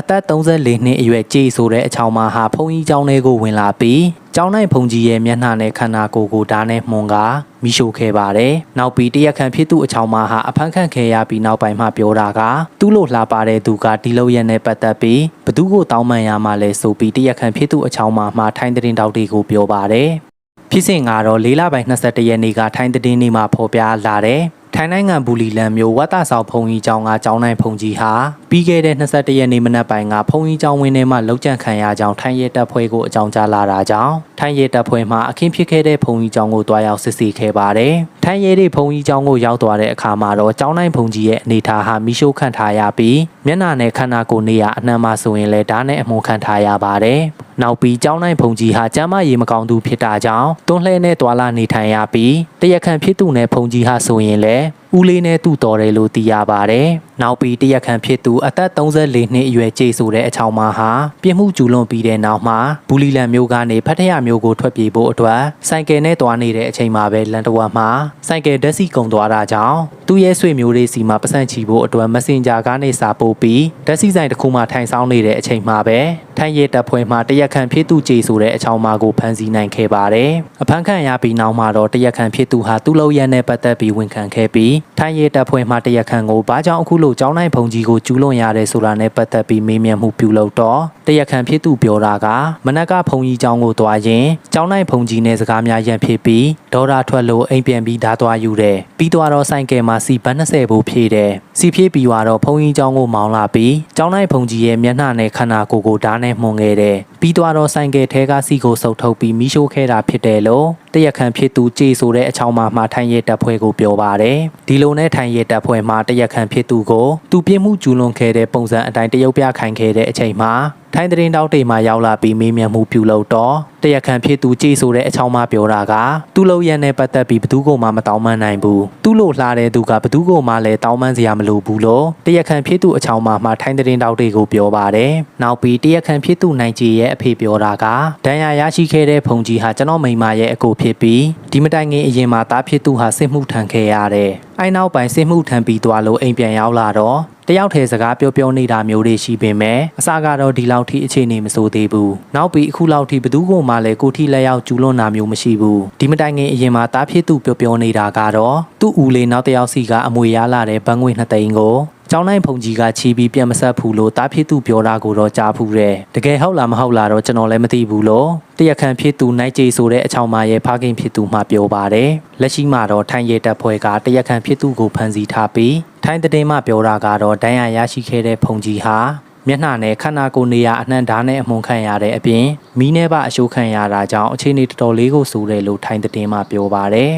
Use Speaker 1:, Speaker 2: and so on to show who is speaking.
Speaker 1: အသက်34နှစ်အရွယ်ကြေးဆိုတဲ့အချောင်းမဟာဖုန်ကြီးကျောင်းထဲကိုဝင်လာပြီးကျောင်းနိုင်ဖုန်ကြီးရဲ့မျက်နှာနဲ့ခန္ဓာကိုယ်ကိုဓာတ်နဲ့မှုန်ကမိရှို့ခဲ့ပါတယ်။နောက်ပြီးတရက်ခန့်ဖြစ်သူအချောင်းမဟာအဖမ်းခံခဲ့ရပြီးနောက်ပိုင်းမှပြောတာကသူ့လိုလှပါတဲ့သူကဒီလိုရက်နဲ့ပတ်သက်ပြီးဘသူ့ကိုတောင်းပန်ရမှလဲဆိုပြီးတရက်ခန့်ဖြစ်သူအချောင်းမမှာထိုင်းတဲ့တင်တောက်တွေကိုပြောပါတယ်။ဖြစ်စဉ်ကတော့၄လပိုင်း22ရက်နေ့ကထိုင်းတည်င်းနေ့မှာဖော်ပြလာတဲ့ထိုင်းနိုင်ငံဘူလီလန်မြို့ဝတ်တာဆောင်ဖုံကြီးကျောင်းကကျောင်းနိုင်ဖုံကြီးဟာပြီးခဲ့တဲ့21ရက်နေ့မနက်ပိုင်းကဖုံကြီးကျောင်းဝင်းထဲမှာလောက်ကျန်ခံရကြောင်းထိုင်းရဲတပ်ဖွဲ့ကိုအကြောင်းကြားလာတာကြောင့်ထိုင်းရဲတပ်ဖွဲ့မှအခင်းဖြစ်ခဲ့တဲ့ဖုံကြီးကျောင်းကိုတွားရောက်စစ်ဆေးခဲ့ပါတယ်။ထိုင်းရဲတွေဖုံကြီးကျောင်းကိုရောက်သွားတဲ့အခါမှာတော့ကျောင်းနိုင်ဖုံကြီးရဲ့အနေအထားဟာမိရှို့ခံထားရပြီးမျက်နှာနဲ့ခန္ဓာကိုယ်နေရအနှံ့မှာဆိုရင်လည်းဓာတ်နဲ့အမှုန်ခံထားရပါတယ်။နောက်ပြီးကျောင်းနိုင်ဖုန်ကြီးဟာကျမ်းမာရေးမကောင်းသူဖြစ်တာကြောင့်တွန်းလှဲနဲ့တွာလာနေထိုင်ရပြီးတရက်ခန့်ဖြစ်သူနဲ့ဖုန်ကြီးဟာဆိုရင်လည်းဦးလေးနဲ့တူတော်တယ်လို့သိရပါတယ်။နောက်ပြီးတရက်ခန့်ဖြစ်သူအသက်34နှစ်အရွယ်ကျေဆိုတဲ့အချောင်းမဟာပြစ်မှုကျူးလွန်ပြီးတဲ့နောက်မှာဘူလီလန်မျိုးကနေဖတ်ထရမျိုးကိုထွက်ပြေးဖို့အတွက်စိုက်ကယ်နဲ့တွားနေတဲ့အချိန်မှာပဲလန်တဝက်မှာစိုက်ကယ်ဓာတ်စီကုံသွားတာကြောင့်သူ့ရဲ့ဆွေမျိုးလေးစီမှာပတ်စံချီဖို့အတွက် Messenger ကနေစာပို့ပြီးဓာတ်စီဆိုင်တစ်ခုမှထိုင်ဆောင်နေတဲ့အချိန်မှာပဲထိုင်းရဲတပ်ဖွဲ့မှတရက်ခန့်ဖြစ်သူကျေဆိုတဲ့အချောင်းမကိုဖမ်းဆီးနိုင်ခဲ့ပါတယ်။အဖမ်းခံရပြီးနောက်မှာတော့တရက်ခန့်ဖြစ်သူဟာသူ့လောက်ရန်နဲ့ပတ်သက်ပြီးဝန်ခံခဲ့ပြီးထိုင်းရဲတပ်ဖွဲ့မှတရက်ခန့်ကိုဘာကြောင့်အခုလိုကျောင်းနိုင်ဖုန်ကြီးကိုကျူးလွန်ရတယ်ဆိုတာနဲ့ပတ်သက်ပြီးမေးမြန်းမှုပြုလုပ်တော့တရက်ခန့်ဖြစ်သူပြောတာကမနက်ကဖုန်ကြီးကျောင်းကိုသွားရင်ကျောင်းနိုင်ဖုန်ကြီးနဲ့စကားများရန်ဖြစ်ပြီးဒေါ်ရာထွက်လို့အိမ်ပြန်ပြီးဓာသွားယူတယ်။ပြီးသွားတော့ဆိုင်ကယ်မှာစီဘတ်20ဘူးဖြည့်တယ်။စီဖြည့်ပြီးတော့ဖုန်ကြီးကျောင်းကိုမောင်းလာပြီးကျောင်းနိုင်ဖုန်ကြီးရဲ့မျက်နှာနဲ့ခန္ဓာကိုယ်ကိုဓာတ်နဲ့မှုန်ခဲ့တယ်။ပြီးသွားတော့ဆိုင်ကယ်ထဲကစီကိုစုပ်ထုတ်ပြီးမိရှို့ခဲ့တာဖြစ်တယ်လို့တရက်ခန့်ဖြစ်သူကြေဆိုတဲ့အချောင်းမှာမှထိုင်ရဲတပ်ဖွဲ့ကိုပြောပါတယ်။ဒီလိုနဲ့ထိုင်ရဲတပ်ဖွဲ့မှတရက်ခန့်ဖြစ်သူကိုသူပြစ်မှုကျူးလွန်ခဲ့တဲ့ပုံစံအတိုင်းတရုတ်ပြခိုင်းခဲ့တဲ့အချိန်မှာ ထိုင်းသတင်းတောက်တွေမှရောက်လာပြီးမေးမြန်းမှုပြုလုပ်တော့တရက်ခန့်ဖြစ်သူကြေဆိုတဲ့အချောင်းမှပြောတာကသူ့လုံရန်နဲ့ပတ်သက်ပြီးဘသူကိုမှမတောင်းပန်နိုင်ဘူး။သူ့လိုလှတဲ့သူကဘသူကိုမှလည်းတောင်းပန်စရာမလိုဘူးလို့တရက်ခန့်ဖြစ်သူအချောင်းမှမှထိုင်းသတင်းတောက်တွေကိုပြောပါတယ်။နောက်ပြီးတရက်ခန့်ဖြစ်သူနိုင်ကြီးရဲ့အဖေပြောတာကဒဏ်ရာရရှိခဲ့တဲ့ဖုန်ကြီးဟာကျွန်တော်မိန်းမရဲ့အကိုဖြစ်ပြီးဒီမတိုင်ခင်အရင်မှာတားဖြစ်သူဟာစစ်မှုထမ်းခဲ့ရတယ်။အဲနောက်ပိုင်းစစ်မှုထမ်းပြီးသွားလို့အိမ်ပြန်ရောက်လာတော့ တယောက်တည်းစကားပြောပြောနေတာမျိုးတွေရှိပေမဲ့အစကတော့ဒီလောက်ထိအခြေအနေမဆိုးသေးဘူးနောက်ပြီးအခုလောက်ထိဘသူ့ကိုမှလည်းကိုထိလက်ရောက်ကျူးလွန်တာမျိုးမရှိဘူးဒီမတိုင်ခင်အရင်မှာတားဖြစ်သူပြောပြောနေတာကတော့သူ့ဦးလေးနောက်တစ်ယောက်စီကအမွေရလာတဲ့ဘန်းငွေနှစ်သိန်းကို ကျောင်းနိုင်ဖုန်ကြီးကချီးပြီးပြန်မဆက်ဘူးလို့တားဖြစ်သူပြောတာကိုတော့ကြားဖူးတယ်တကယ်ဟုတ်လားမဟုတ်လားတော့ကျွန်တော်လည်းမသိဘူးလို့တရက်ခန့်ဖြစ်သူနိုင်ကြေဆိုတဲ့အချောင်းမရဲ့ဖခင်ဖြစ်သူမှပြောပါတယ်လက်ရှိမှာတော့ထိုင်းရဲတပ်ဖွဲ့ကတရက်ခန့်ဖြစ်သူကိုဖမ်းဆီးထားပြီးထိုင်းတဲ့မှပြောတာကတော့ဒဏ်ရာရရှိခဲ့တဲ့ဖုန်ကြီးဟာမျက်နှာနဲ့ခန္ဓာကိုယ်နေရာအနှံ့ဓာတ်နဲ့အမုန်ခံရတဲ့အပြင်မီးနဲ့ပါအရှိုးခံရတာကြောင့်အခြေအနေတော်တော်လေးကိုဆိုးတယ်လို့ထိုင်းတဲ့မှပြောပါတယ်